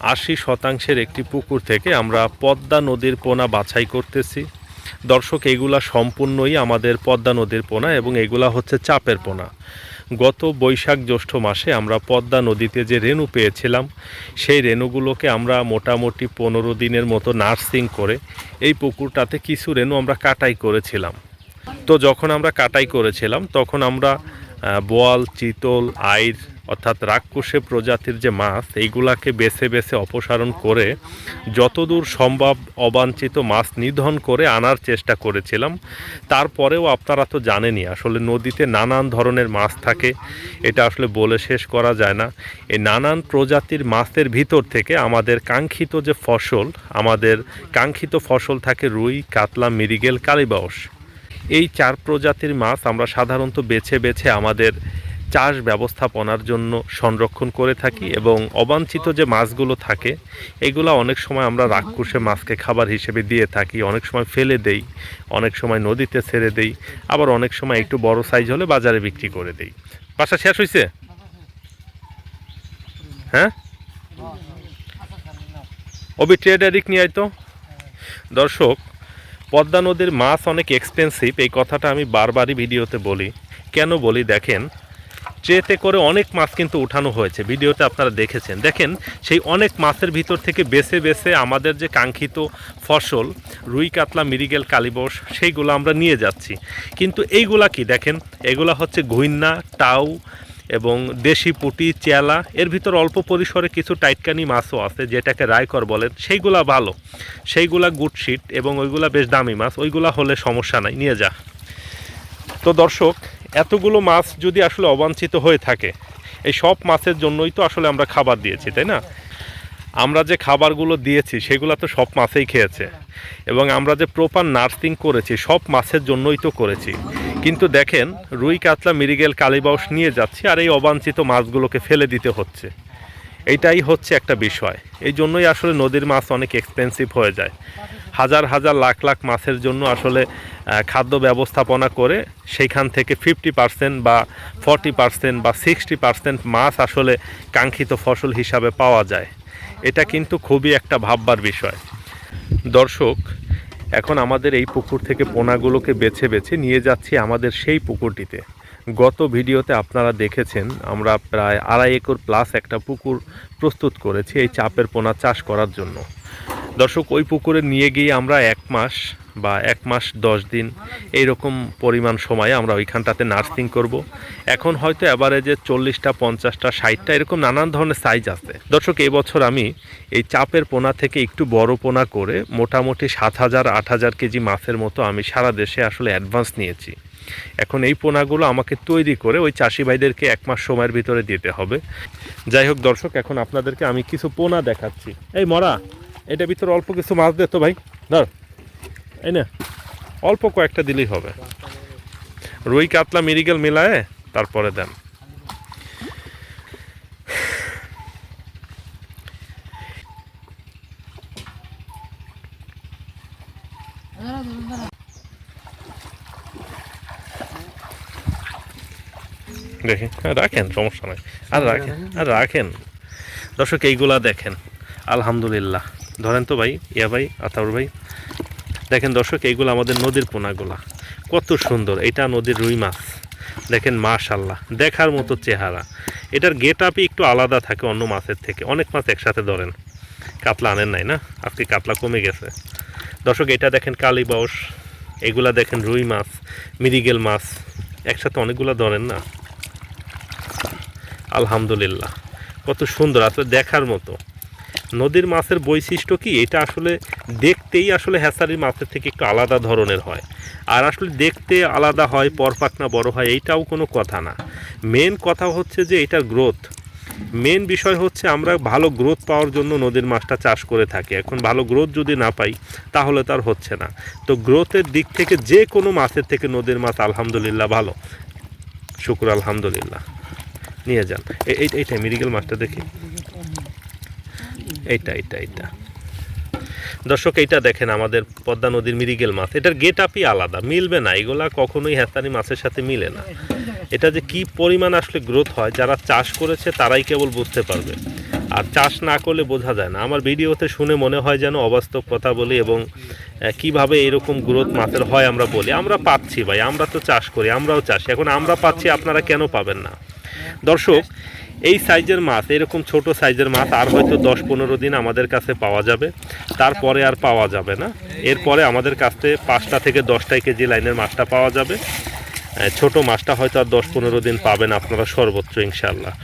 আশি শতাংশের একটি পুকুর থেকে আমরা পদ্মা নদীর পোনা বাছাই করতেছি। দর্শক, এগুলা সম্পূর্ণই আমাদের পদ্মা নদীর পোনা এবং এগুলা হচ্ছে চাপের পোনা। গত বৈশাখ জ্যৈষ্ঠ মাসে আমরা পদ্মা নদীতে যে রেণু পেয়েছিলাম, সেই রেণুগুলোকে আমরা মোটামুটি পনেরো দিনের মতো নার্সিং করে এই পুকুরটাতে কিছু রেণু আমরা কাটাই করেছিলাম। তো যখন আমরা কাটাই করেছিলাম, তখন আমরা বোয়াল, চিতল, আইর, অর্থাৎ রাক্ষসে প্রজাতির যে মাছ, এইগুলাকে বেছে বেছে অপসারণ করে যতদূর সম্ভব অবাঞ্ছিত মাছ নিধন করে আনার চেষ্টা করেছিলাম। তারপরেও আপনারা তো জানেনই, আসলে নদীতে নানান ধরনের মাছ থাকে। এটা আসলে বলে শেষ করা যায় না। এই নানান প্রজাতির মাছের ভিতর থেকে আমাদের কাঙ্ক্ষিত যে ফসল, আমাদের কাঙ্ক্ষিত ফসল থাকে রুই, কাতলা মিরিগেল কালিবাউস। এই চার প্রজাতির মাছ আমরা সাধারণত বেছে বেছে আমাদের চাষ ব্যবস্থাপনার জন্য সংরক্ষণ করে থাকি এবং অবাঞ্ছিত যে মাছগুলো থাকে, এগুলো অনেক সময় আমরা রাক্ষসে মাছকে খাবার হিসেবে দিয়ে থাকি, অনেক সময় ফেলে দেই, অনেক সময় নদীতে ছেড়ে দেই, আবার অনেক সময় একটু বড় সাইজ হলে বাজারে বিক্রি করে দেই। বাসা শেষ হয়েছে হ্যাঁ? অবি ট্রেড এডিক নিয়ে তো। দর্শক পদ্মা নদীর মাছ অনেক এক্সপেন্সিভ এই কথাটা আমি বারবারই ভিডিওতে বলি। কেন বলি? দেখেন ট্রেতে করে অনেক মাছ কিন্তু উঠানো হয়েছে। ভিডিওতে আপনারা দেখেছেন। দেখেন, সেই অনেক মাছের ভিতর থেকে বেছে বেছে আমাদের যে কাঙ্ক্ষিত ফসল, রুই, কাতলা মিরিগেল কালিবস সেইগুলো আমরা নিয়ে যাচ্ছি। কিন্তু এইগুলা কি? দেখেন, এগুলা হচ্ছে ঘুইন্না, টাউ এবং দেশি পুটি, চেলা, এর ভিতর অল্প পরিসরে কিছু টাইটকানি মাছও আছে, যেটাকে রায়কর বলেন। সেইগুলা ভালো। সেইগুলা গুডশিট এবং ওইগুলা বেশ দামি মাছ। ওইগুলা হলে সমস্যা নাই। নিয়ে যা। তো দর্শক, এতগুলো মাছ যদি আসলে অবাঞ্ছিত হয়ে থাকে, এই সব মাছের জন্যই তো আসলে আমরা খাবার দিয়েছি, তাই না? আমরা যে খাবারগুলো দিয়েছি, সেগুলো তো সব মাছেই খেয়েছে। এবং আমরা যে প্রপার নার্সিং করেছি, সব মাছের জন্যই তো করেছি। কিন্তু দেখেন, রুই, কাতলা মিরিগেল কালিবাউস নিয়ে যাচ্ছি আর এই অবাঞ্ছিত মাছগুলোকে ফেলে দিতে হচ্ছে। এইটাই হচ্ছে একটা বিষয়। এই জন্যই আসলে নদীর মাছ অনেক এক্সপেন্সিভ হয়ে যায়। হাজার হাজার লাখ লাখ মাছের জন্য আসলে খাদ্য ব্যবস্থাপনা করে সেইখান থেকে ফিফটি পার্সেন্ট বা ফর্টি পার্সেন্ট বা সিক্সটি পার্সেন্ট মাছ আসলে কাঙ্ক্ষিত ফসল হিসাবে পাওয়া যায়। এটা কিন্তু খুবই একটা ভাববার বিষয়। দর্শক এখন আমাদের এই পুকুর থেকে পোনাগুলোকে বেছে বেছে নিয়ে যাচ্ছি আমাদের সেই পুকুরটিতে। গত ভিডিওতে আপনারা দেখেছেন, আমরা প্রায় আড়াই একর প্লাস একটা পুকুর প্রস্তুত করেছি এই চাপের পোনা চাষ করার জন্য। দর্শক, ওই পুকুরে নিয়ে গিয়ে আমরা এক মাস বা এক মাস, দশ দিন, এইরকম পরিমাণ সময়ে আমরা ওইখানটাতে নার্সিং করব। এখন হয়তো অ্যাভারেজে চল্লিশটা, পঞ্চাশটা, ষাটটা এরকম নানান ধরনের সাইজ আছে। দর্শক, এবছর আমি এই চাপের পোনা থেকে একটু বড় পোনা করে মোটামুটি সাত হাজার আট হাজার কেজি মাছের মতো আমি সারা দেশে আসলে অ্যাডভান্স নিয়েছি। এখন এই পোনাগুলো আমাকে তৈরি করে ওই চাষি ভাইদেরকে এক মাস সময়ের ভিতরে দিতে হবে। যাই হোক, দর্শক, এখন আপনাদেরকে আমি কিছু পোনা দেখাচ্ছি। এই মরা এটা ভিতরে অল্প কিছু মাছ দে তো ভাই, ধর। এই না অল্প কয়েকটা দিলেই হবে। রুই কাতলা মিরিগেল মিলায়ে তারপরে দেন। দেখি হ্যাঁ, রাখেন সমস্যা নাই। আর রাখেন আর রাখেন। দর্শক এইগুলা দেখেন। আলহামদুলিল্লাহ। ধরেন তো ভাই ইয়া ভাই আতাউর ভাই দেখেন দর্শক, এইগুলো আমাদের নদীর পোনাগুলা। কত সুন্দর, এটা নদীর রুই মাছ। দেখেন মাশাল্লাহ দেখার মতো চেহারা। এটার গেট আপই একটু আলাদা থাকে অন্য মাছের থেকে। অনেক মাছ একসাথে ধরেন। কাতলা আনেন নাই না? আজকে কাতলা কমে গেছে। দর্শক, এটা দেখেন কালীবাউস এগুলা দেখেন রুই মাছ মিরিগেল মাছ। একসাথে অনেকগুলো ধরেন না? আলহামদুলিল্লাহ, কত সুন্দর, আসলে দেখার মতো। নদীর মাছের বৈশিষ্ট্য কি? এটা আসলে দেখতেই আসলে হ্যাসারির মাছের থেকে একটু আলাদা ধরনের হয়। আর আসলে দেখতে আলাদা হয় পরপাকনা বড় হয়, এইটাও কোনো কথা না। মেন কথা হচ্ছে যে এটার গ্রোথ। মেন বিষয় হচ্ছে আমরা ভালো গ্রোথ পাওয়ার জন্য নদীর মাছটা চাষ করে থাকি। এখন ভালো গ্রোথ যদি না পাই, তাহলে তার হচ্ছে না। তো গ্রোথের দিক থেকে যে কোনো মাছের থেকে নদীর মাছ আলহামদুলিল্লাহ ভালো। শুক্র আলহামদুলিল্লাহ। নিয়ে যান। এ- এই এইটা মিরিগেল মাছটা দেখি। এইটা এইটা এইটা। দর্শক, এইটা দেখেন আমাদের পদ্মা নদীর মিরিগেল মাছ। এটার গেট আপই আলাদা, মিলবে না। এগুলা কখনোই হ্যাসানি মাছের সাথে মিলে না। এটা যে কি পরিমাণ আসলে গ্রোথ হয়, যারা চাষ করেছে তারাই কেবল বুঝতে পারবে। আর চাষ না করলে বোঝা যায় না। আমার ভিডিওতে শুনে মনে হয় যেন অবাস্তব কথা বলি এবং কীভাবে এরকম গ্রোথ মাছের হয় আমরা বলি। আমরা পাচ্ছি ভাই, আমরা তো চাষ করি, আমরাও চাষি। এখন আমরা পাচ্ছি, আপনারা কেন পাবেন না? দর্শক এই সাইজের মাছ, এরকম ছোট সাইজের মাছ আর হয়তো দশ পনেরো দিন আমাদের কাছে পাওয়া যাবে। তারপরে আর পাওয়া যাবে না। এরপরে আমাদের কাছে পাঁচটা থেকে দশটাই কেজি লাইনের মাছটা পাওয়া যাবে। ছোট মাছটা হয়তো আর দশ পনেরো দিন পাবেন আপনারা সর্বোচ্চ ইনশাল্লাহ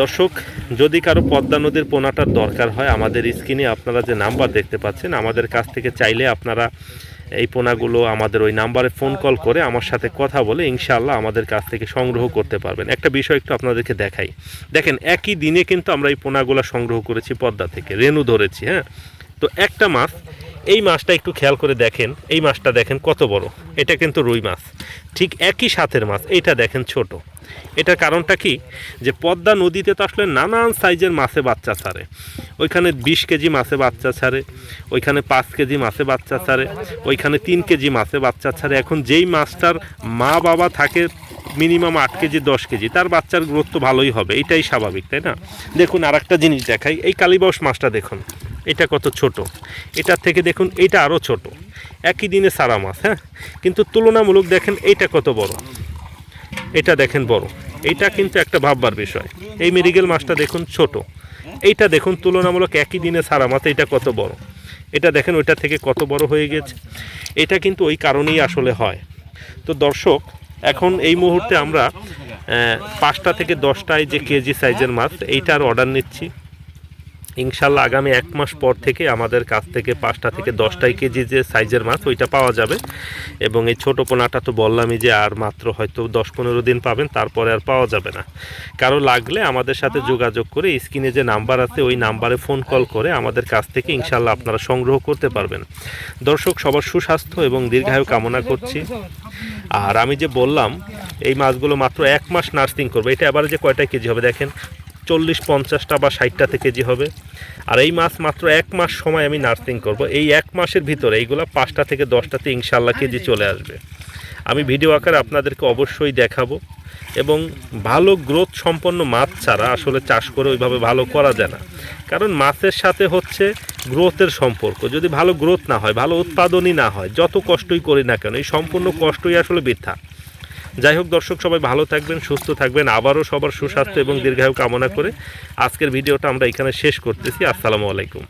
দর্শক, যদি কারও পদ্মা নদীর পোনাটার দরকার হয়, আমাদের স্ক্রিনে আপনারা যে নাম্বার দেখতে পাচ্ছেন, আমাদের কাছ থেকে চাইলে আপনারা এই পোনাগুলো আমাদের ওই নাম্বারে ফোন কল করে আমার সাথে কথা বলে ইনশাআল্লাহ আমাদের কাছ থেকে সংগ্রহ করতে পারবেন। একটা বিষয় একটু আপনাদেরকে দেখাই। দেখেন একই দিনে কিন্তু আমরা এই পোনাগুলো সংগ্রহ করেছি পদ্মা থেকে। রেনু ধরেছি হ্যাঁ? তো একটা মাছ এই মাছটা একটু খেয়াল করে দেখেন। এই মাছটা দেখেন কত বড়। এটা কিন্তু রুই মাছ। ঠিক একই সাথের মাছ। এইটা দেখেন ছোট। এটার কারণটা কি? যে পদ্মা নদীতে তো আসলে নানান সাইজের মাছে বাচ্চা ছাড়ে। ওইখানে বিশ কেজি মাছে বাচ্চা ছাড়ে। ওইখানে পাঁচ কেজি মাছে বাচ্চা ছাড়ে। ওইখানে তিন কেজি মাছে বাচ্চা ছাড়ে। এখন যেই মাছটার মা বাবা থাকে মিনিমাম আট কেজি, দশ কেজি, তার বাচ্চার গ্রোথ তো ভালোই হবে। এটাই স্বাভাবিক, তাই না? দেখুন আর একটা জিনিস দেখাই। এই কালীবাউস মাছটা দেখুন। এটা কত ছোট? এটার থেকে দেখুন এটা আরও ছোট। একই দিনে সারা মাছ হ্যাঁ? কিন্তু তুলনামূলক দেখেন, এইটা কত বড়? এটা দেখেন বড়। এইটা কিন্তু একটা ভাববার বিষয়। এই মেডিকেল মাছটা দেখুন ছোট। এইটা দেখুন, তুলনামূলক একই দিনে সারা মাছ এটা কত বড়? এটা দেখেন, ওইটা থেকে কত বড় হয়ে গেছে। এটা কিন্তু ওই কারণেই আসলে হয়। তো দর্শক, এখন এই মুহূর্তে আমরা পাঁচটা থেকে দশটায় যে কেজি সাইজের মাছ, এইটার অর্ডার নিচ্ছি। ইনশাল্লাহ আগামী এক মাস পর থেকে আমাদের কাছ থেকে পাঁচটা থেকে দশটাই কেজি যে সাইজের মাছ, ওইটা পাওয়া যাবে। এবং এই ছোটো পোনাটা তো বললামই যে আর মাত্র হয়তো দশ পনেরো দিন পাবেন, তারপরে আর পাওয়া যাবে না। কারও লাগলে আমাদের সাথে যোগাযোগ করে স্ক্রিনে যে নাম্বার আছে, ওই নাম্বারে ফোন কল করে আমাদের কাছ থেকে ইনশাল্লাহ আপনারা সংগ্রহ করতে পারবেন। দর্শক, সবার সুস্বাস্থ্য এবং দীর্ঘায়ু কামনা করছি। আর আমি যে বললাম, এই মাছগুলো মাত্র এক মাস নার্সিং করবে, এটা এবারে যে কয়টা কেজি হবে দেখেন? চল্লিশ পঞ্চাশটা বা ষাটটাতে কেজি হবে। আর এই মাছ মাত্র এক মাস সময় আমি নার্সিং করব। এই এক মাসের ভিতরে এইগুলো পাঁচটা থেকে দশটাতে ইনশাল্লাহ কেজি চলে আসবে। আমি ভিডিও আকারে আপনাদেরকে অবশ্যই দেখাবো। এবং ভালো গ্রোথ সম্পন্ন মাছ ছাড়া আসলে চাষ করে ওইভাবে ভালো করা যায় না। কারণ মাছের সাথে হচ্ছে গ্রোথের সম্পর্ক। যদি ভালো গ্রোথ না হয়, ভালো উৎপাদনই না হয়, যত কষ্টই করি না কেন, এই সম্পূর্ণ কষ্টই আসলে বৃথা। যাই হোক, দর্শক, সবাই ভালো থাকবেন, সুস্থ থাকবেন, আবারও সবার সুস্বাস্থ্য এবং দীর্ঘায়ু কামনা করে আজকের ভিডিওটা আমরা এখানে শেষ করতেছি। আসসালামু আলাইকুম।